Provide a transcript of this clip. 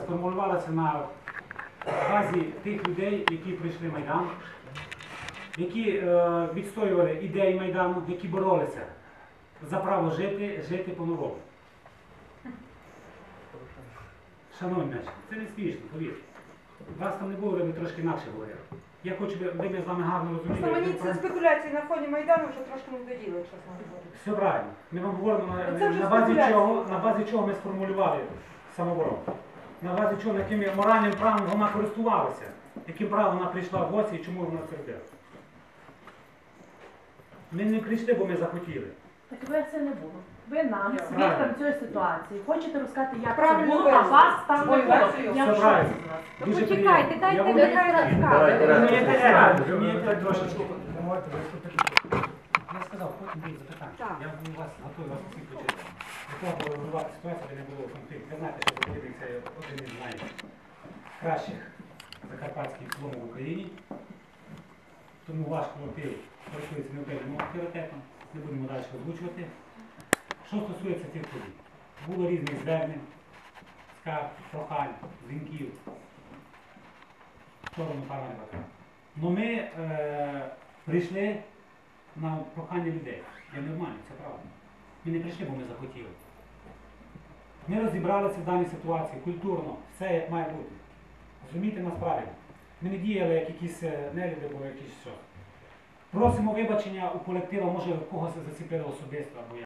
сформулювалася на базі тих людей, які прийшли Майдан, які е, відстоювали ідеї Майдану, які боролися за право жити, жити по-новому. Шановні наші, це не смішно, повірте. Вас там не було, ви трошки інакше говорили. Я хочу, ви з вами гарно розуміли. Просто мені ці спекуляції на фоні Майдану вже трошки не вдоїли, чесно говоря. Все правильно. Ми вам говоримо на, це на базі чого, на базі чого ми сформулювали самооборону. На базі чого, яким моральним правом вона користувалася, яким правом вона прийшла в гості і чому вона це робила. Ми не прийшли, бо ми захотіли. Так ви це не було. Ви нам, свідкам цієї ситуації, хочете розказати, як Правильно це було, а вас там не було. Я в Все шоці з вас. Дуже почекайте, приємно. дайте Я нехай розкаже. трошечки. Я сказав, потім будуть запитання. Я у вас готовий вас всіх почути. Аби розвивати ситуацію, де не було конфлікту. Ви знаєте, що Закарпаття це один із найкращих закарпатських клубів в Україні. Тому ваш колектив користується необхідним авторитетом. Не будемо далі озвучувати. Що стосується цих подій, було різних звернень, скарг, прохань, дзвінків в сторону пана. Ну ми е, прийшли на прохання людей. Не обманю, це правда. Ми не прийшли, бо ми захотіли. Ми розібралися в даній ситуації культурно, все як має бути. Розумієте нас правильно. Ми не діяли як якісь е, нелюди або якісь що. Просимо вибачення у колектива, може когось заціпили особисто або як.